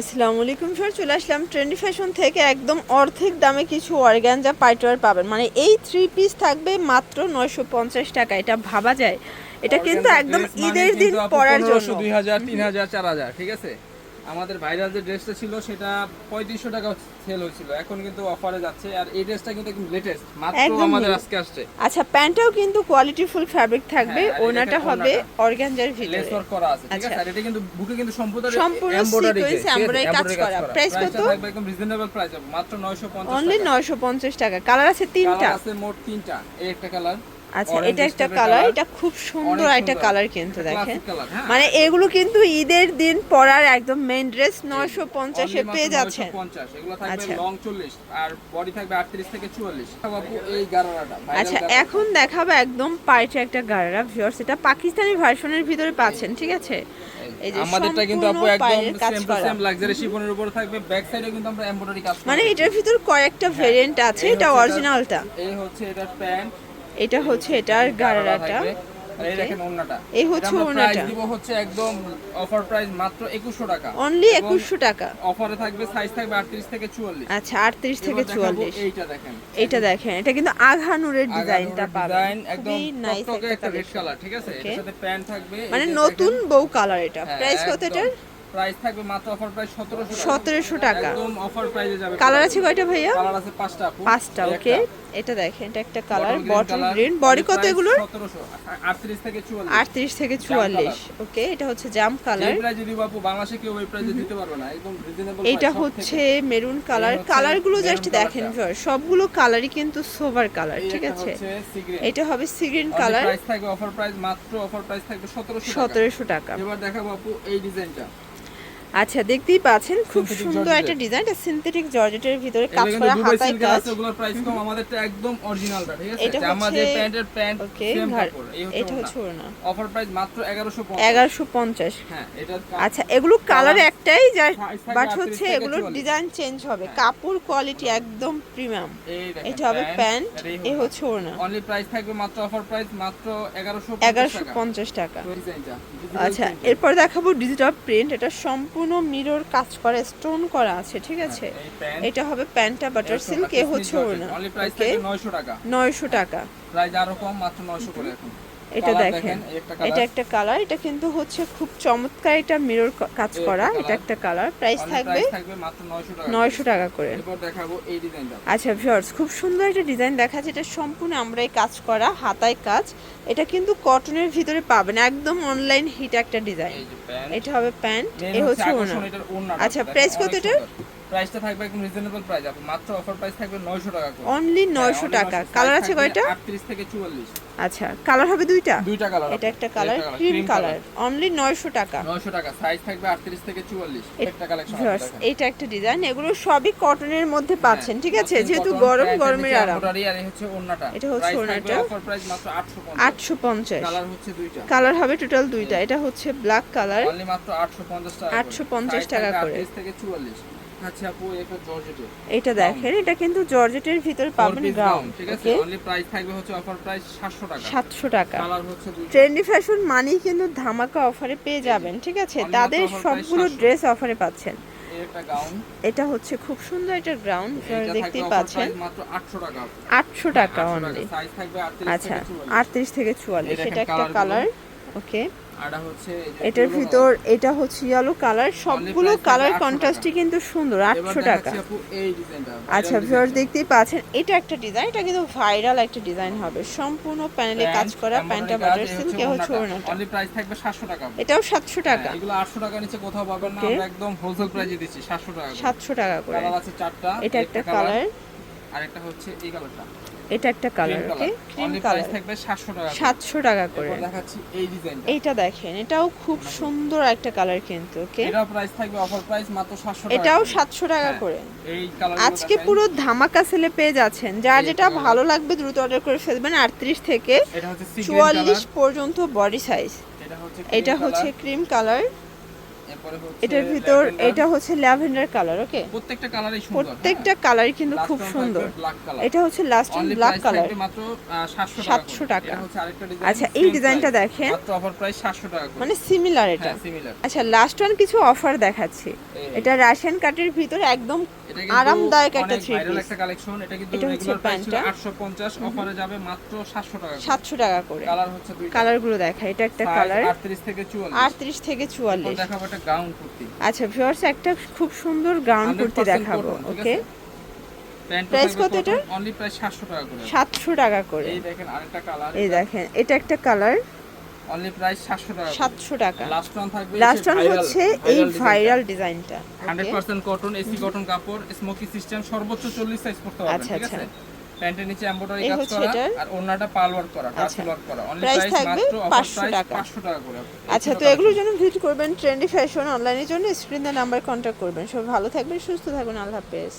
আসসালামু আলাইকুম স্যার চলে আসলাম ট্রেন্ডি ফ্যাশন থেকে। একদম অর্ধেক দামে কিছু অর্গ্যানজা পাইটওয়ার পাবেন। মানে এই থ্রি পিস থাকবে মাত্র নয়শো পঞ্চাশ টাকা এটা ভাবা যায়। এটা কিন্তু একদম ঈদের দিন পরার জন্য। দুই হাজার তিন হাজার চার হাজার ঠিক আছে? আমাদের ভাইরাল যে ড্রেসটা ছিল সেটা পঁয়ত্রিশশো টাকা সেল হয়েছিল। এখন কিন্তু অফারে যাচ্ছে। আর এই ড্রেসটা কিন্তু একদম লেটেস্ট মাত্র আমাদের আজকে আসছে। আচ্ছা প্যান্টটাও কিন্তু কোয়ালিটি ফুল ফ্যাব্রিক থাকবে। হ্যাঁ, ওনাটা হবে ওড়নাটা। অর্গ্যানজার লেস ওয়ার্ক করা আছে ঠিক আছে? আচ্ছা। আর এটা কিন্তু বুকে কিন্তু সম্পূর্ণ সম্পূর্ণ sequence, ঠিক কাজ করা। Price কত? থাকবে একদম রিজনেবল প্রাইস মাত্র 950 অনলি টাকা। নয়শো পঞ্চাশ টাকা। কালার আছে তিনটা? আছে মোট তিনটা। এই একটা কালার আচ্ছা এটা একটা কালার এটা খুব সুন্দর একটা কালার কিন্তু দেখেন। হ্যাঁ। মানে এগুলো কিন্তু ঈদের দিন পরার একদম মেইন ড্রেস নয়শো পঞ্চাশে Only মাত্র পেয়ে যাচ্ছেন। 950 এগুলো থাকবে আচ্ছা। লং 40 আর বডি থাকবে 38 থেকে 44 বাবু এই গারারাটা আচ্ছা এখন দেখাবো একদম পাইটে একটা গাড়া ভিউয়ার্স এটা পাকিস্তানি ভার্সনের ভিতরে পাচ্ছেন ঠিক আছে? আমাদেরটা কিন্তু আপু একদম সেম টু সেম লাক্সারি শিফনের উপর থাকবে ব্যাক সাইডে কিন্তু আমরা এমব্রয়ডারি কাজ মানে এটার ভিতর কয়েকটা ভেরিয়েন্ট আছে এটা অরিজিনালটা এই হচ্ছে এটার প্যান্ট এটা হচ্ছে এটার গাড়াটা এই হচ্ছে ওড়নাটা। দিব হচ্ছে একদম অফার প্রাইস মাত্র 2100 টাকা। অনলি টাকা। অফারে থাকবে সাইজ থাকবে 38 থেকে 44 আচ্ছা আটত্রিশ থেকে এবার দেখাবো চুয়াল্লিশ। এইটা দেখেন। এটা দেখেন এটা কিন্তু আঘা নূরের ডিজাইনটা পাবেন। ডিজাইন একদম নাইস একটা একটা রেড কালার ঠিক আছে? এর সাথে প্যান্ট থাকবে মানে নতুন বউ কালার এটা। হ্যাঁ, প্রাইস কত এটার? প্রাইস থাকবে মাত্র অফার প্রাইস 1700 টাকা। 1700 টাকা। একদম অফার প্রাইসে যাবে। কালার আছে কয়টা ভাইয়া? কালার আছে পাঁচটা আপু। পাঁচটা এই ওকে এটা দেখেন এটা একটা কালার বটল গ্রিন বডি কত এগুলোর? 1700 38 থেকে 44 আটত্রিশ থেকে চুয়াল্লিশ ওকে এটা হচ্ছে জাম কালার এই প্রাইসে দিব আপু বাংলাদেশে কেউ এই প্রাইসে দিতে পারবে না। একদম রিজনেবল এটা হচ্ছে মেরুন কালার কালারগুলো জাস্ট দেখেন colourটা। সবগুলো কালারই কিন্তু সোভার কালার ঠিক আছে? এটা হবে সি গ্রিন কালার প্রাইস থাকবে অফার প্রাইস মাত্র অফার প্রাইস থাকবে 1700 টাকা। সতেরোশো টাকা। এবার দেখাবো আপু এই ডিজাইনটা আচ্ছা দেখতেই পাচ্ছেন খুব সুন্দর একটা ডিজাইন এটা সিনথেটিক জর্জেটের ভিতরে এগুলো কাজ করা হাতায় কাজ। ওগুলোর প্রাইস কম আমাদেরটা একদম অরিজিনালটা ঠিক আছে? এটা হচ্ছে- প্যান্টের প্যান্ট ওকে এটা হচ্ছে ওড়না। অফার প্রাইস মাত্র 1150 এগারোশো পঞ্চাশ। হ্যাঁ এটা আচ্ছা এগুলো কালার একটাই যা বাট হচ্ছে থেকে এগুলোর ডিজাইন চেঞ্জ হবে। কাপড় কোয়ালিটি একদম প্রিমিয়াম এটা হবে প্যান্ট এ হচ্ছে ওড়না। অনলি প্রাইস থাকবে মাত্র অফার প্রাইস মাত্র 1150 এগারোশো টাকা। পঞ্চাশ টাকা। আচ্ছা এরপর দেখাবো ডিজিটাল প্রিন্ট এটা সম্পূর্ণ মিরর কাজ করা স্টোন করা আছে ঠিক আছে? এটা হবে প্যান্টা বাটার সিল্ক এ হচ্ছে ওড়না। ওকে 900 টাকা? নয়শো টাকা। প্রাইস আরও কম মাত্র 900 করে এখন। এটা দেখেন। এটা একটা কালার এটা কিন্তু হচ্ছে খুব চমৎকার এটা মিরর কাজ করা এটা একটা কালার প্রাইস থাকবে প্রাইস থাকবে মাত্র 900 টাকা নয়শো টাকা করে। আচ্ছা ভিউয়ার্স খুব সুন্দর একটা ডিজাইন দেখা যাচ্ছে এটা সম্পূর্ণ আমরাই কাজ করা হাতায় কাজ। এটা কিন্তু কটনের ভিতরে পাবেন একদম অনলাইন হিট একটা ডিজাইন এটা হবে প্যান্ট এ হচ্ছে। আচ্ছা, price কত? সুন্দর। প্রাইসটা থাকবে একদম রিজনেবল প্রাইস আপু। মাত্র অফার প্রাইস থাকবে 900 টাকা করে। অনলি হ্যাঁ, টাকা। কালার আছে কয়টা? 38 থেকে 44 আচ্ছা কালার হবে দুইটা? দুইটা কালার এটা একটা কালার ক্রিম কালার অনলি নয়শো টাকা। 900 টাকা সাইজ থাকবে 38 থেকে 44 একটা কালেকশন ভিউয়ার্স এইটা একটা ডিজাইন এগুলো সবই কটনের মধ্যে পাচ্ছেন ঠিক আছে? যেহেতু গরম গরমের আরাম। আর হচ্ছে ওন্নাটা এটা হচ্ছে ওড়নাটা। অফার প্রাইস মাত্র 850 আটশো পঞ্চাশ। কালার হচ্ছে দুইটা। কালার হবে টোটাল দুইটা। এটা হচ্ছে ব্ল্যাক কালার অনলি মাত্র 850 টাকা 850 টাকা করে। 38 থেকে 44 আচ্ছা আপু এটা জর্জেটের এটা দেখেন এটা কিন্তু জর্জেটের ভিতর পাবেন গ্রাউন্ড ঠিক আছে? অনলি প্রাইস থাকবে হচ্ছে অফার প্রাইস 700 টাকা। সাতশো টাকা। কালার হচ্ছে ট্রেন্ডি ফ্যাশন মানেই কিন্তু ধামাকা অফারে পেয়ে যাবেন ঠিক আছে? তাদের সবগুলো ড্রেস অফারে পাচ্ছেন। গাউন এটা হচ্ছে খুব সুন্দর একটা গ্রাউন্ড এটা দেখতেই পাচ্ছেন। মাত্র 800 টাকা। আটশো টাকা অনলি সাইজ থাকবে 38 আচ্ছা থেকে 44 আটত্রিশ থেকে চুয়াল্লিশ এটা একটা কালার ওকে এটার ভিতর এটা হচ্ছে ইয়েলো কালার সবগুলো কালার 800 কন্ট্রাস্টই কিন্তু সুন্দর আটশো টাকা। আচ্ছা ভিউয়ার দেখতেই পাচ্ছেন এটা একটা ডিজাইন এটা কিন্তু ভাইরাল একটা ডিজাইন হবে। সম্পূর্ণ প্যানেলে কাজ করা প্যান্টা বাটার সিল্ক এ হচ্ছে ওড়নাটা। অনলি প্রাইস থাকবে 700 টাকা এটাও সাতশো টাকা। হ্যাঁ, এগুলো 800 টাকা নিচে কোথাও পাবেন না আমরা একদম হোলসেল প্রাইসে দিচ্ছি 700 টাকা সাতশো টাকা করে। কালার আছে চারটা এটা একটা কালার আর একটা হচ্ছে এই কালারটা এটা একটা কালার ওকে ক্রিম কালার থাকবে 700 টাকা করে। সাতশো টাকা করে। দেখাচ্ছি এই ডিজাইনটা। এইটা দেখেন এটাও খুব সুন্দর একটা কালার কিন্তু ওকে এটাও প্রাইস থাকবে অফার প্রাইস মাত্র 700 টাকা এটাও করে। সাতশো টাকা হ্যাঁ, করে। এই কালার আজকে পুরো ধামাকা সেলে পেয়ে যাচ্ছেন। যার যেটা ভালো লাগবে দ্রুত অর্ডার করে ফেলবেন। আটত্রিশ থেকে এটা হচ্ছে সি চুয়াল্লিশ পর্যন্ত বডি সাইজ এটা হচ্ছে এটা ক্রিম কালার এটার ভিতর এটা হচ্ছে ল্যাভেন্ডার কালার ওকে? প্রত্যেকটা কালারই সুন্দর। প্রত্যেকটা কালারই কিন্তু খুব সুন্দর। এটা হচ্ছে লাস্ট অনলি ব্ল্যাক কালার মাত্র 700 টাকা 700 আচ্ছা এই ডিজাইনটা দেখেন। অফার প্রাইস 700 টাকা মানে সিমিলার এটা। হ্যাঁ সিমিলার আচ্ছা লাস্ট ওয়ান কিছু অফার দেখাচ্ছি। এটা রাশিয়ান কাটের ভিতরে একদম আরামদায়ক একটা থ্রি পিস একটা কালেকশন এটা কিন্তু রেগুলার প্রাইস 850 অফারে যাবে মাত্র 700 টাকা করে। সাতশো টাকা করে। কালার হচ্ছে কালারগুলো দেখা এটা একটা কালার 38 থেকে 44 আটত্রিশ থেকে এখন চুয়াল্লিশ দেখাবো একটা গাউন কুর্তি। আচ্ছা ভিউয়ার্স একটা খুব সুন্দর গাউন কুর্তি দেখাবো ওকে আছে? Price কত এটার? অনলি প্রাইস 700 টাকা করে। সাতশো টাকা করে। এই দেখেন আরেকটা কালার এই দেখেন এটা একটা কালার অনলি প্রাইস 700 টাকা সাতশো টাকা। লাস্ট ওয়ান থাকবে লাস্ট ওয়ান হচ্ছে এই ভাইরাল ডিজাইনটা hundred percent cotton AC cotton কাপড় স্মোকি সিস্টেম সর্বোচ্চ চল্লিশ সাইজ করতে পারবেন আচ্ছা, ঠিক আছে? আচ্ছা। প্যান্টের নিচে এমব্রয়ডারি কাজ করা আর ওড়নাটা পাল ওয়ার্ক করা টাচ আচ্ছা। ওয়ার্ক করা। অনলি প্রাইস থাকবে 500 টাকা। 500 টাকা করে। আচ্ছা তো এগুলোর জন্য ভিজিট করবেন ট্রেন্ডি ফ্যাশন অনলাইনের জন্য। স্ক্রিনে নাম্বার কন্ট্যাক্ট করবেন। সব ভালো থাকবেন সুস্থ থাকবেন। আল্লাহ হাফেজ।